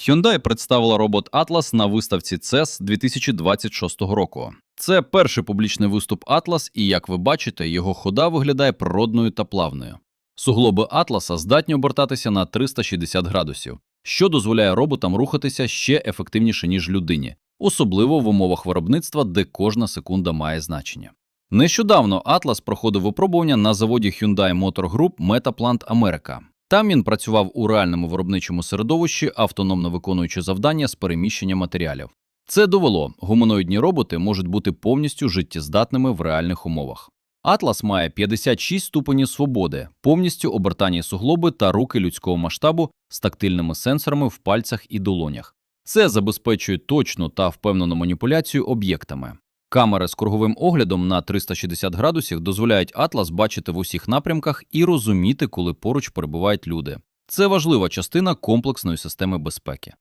Hyundai представила робот Atlas на виставці CES 2026 року. Це перший публічний виступ Atlas, і як ви бачите, його хода виглядає природною та плавною. Суглоби Атласа здатні обертатися на 360 градусів, що дозволяє роботам рухатися ще ефективніше, ніж людині, особливо в умовах виробництва, де кожна секунда має значення. Нещодавно Атлас проходив випробування на заводі Hyundai Motor Group Metaplant Америка. Там він працював у реальному виробничому середовищі, автономно виконуючи завдання з переміщення матеріалів. Це довело, гуманоїдні роботи можуть бути повністю життєздатними в реальних умовах. Атлас має 56 ступенів свободи, повністю обертані суглоби та руки людського масштабу з тактильними сенсорами в пальцях і долонях. Це забезпечує точну та впевнену маніпуляцію об'єктами. Камери з круговим оглядом на 360 градусів дозволяють Атлас бачити в усіх напрямках і розуміти, коли поруч перебувають люди. Це важлива частина комплексної системи безпеки.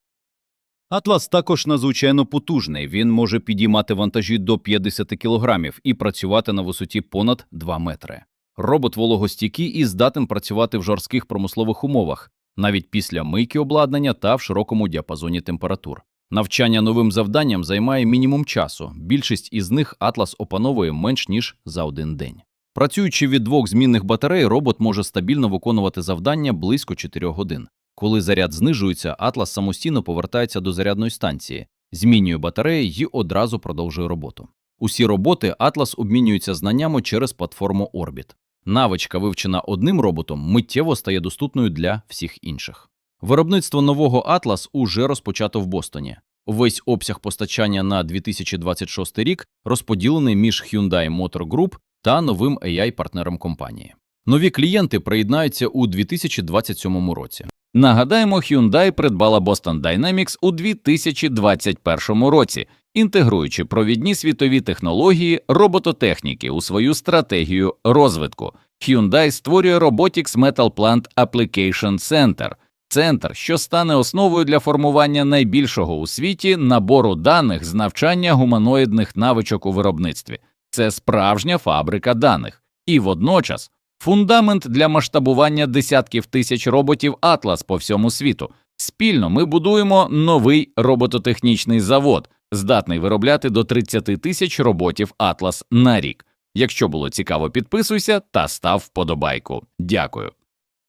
Атлас також надзвичайно потужний. Він може підіймати вантажі до 50 кілограмів і працювати на висоті понад 2 метри. Робот вологостійкий і здатен працювати в жорстких промислових умовах, навіть після мийки обладнання та в широкому діапазоні температур. Навчання новим завданням займає мінімум часу. Більшість із них Атлас опановує менш ніж за один день. Працюючи від двох змінних батарей, робот може стабільно виконувати завдання близько 4 годин. Коли заряд знижується, Атлас самостійно повертається до зарядної станції, змінює батареї і одразу продовжує роботу. Усі роботи Атлас обмінюється знаннями через платформу Orbit. Навичка, вивчена одним роботом, миттєво стає доступною для всіх інших. Виробництво нового Атлас уже розпочато в Бостоні. Увесь обсяг постачання на 2026 рік розподілений між Hyundai Motor Group та новим AI-партнером компанії. Нові клієнти приєднаються у 2027 році. Нагадаємо, Hyundai придбала Boston Dynamics у 2021 році, інтегруючи провідні світові технології робототехніки у свою стратегію розвитку. Hyundai створює Robotics Metal Plant Application Center – центр, що стане основою для формування найбільшого у світі набору даних з навчання гуманоїдних навичок у виробництві. Це справжня фабрика даних. І водночас фундамент для масштабування десятків тисяч роботів Атлас по всьому світу. Спільно ми будуємо новий робототехнічний завод, здатний виробляти до 30 тисяч роботів Атлас на рік. Якщо було цікаво, підписуйся та став вподобайку. Дякую.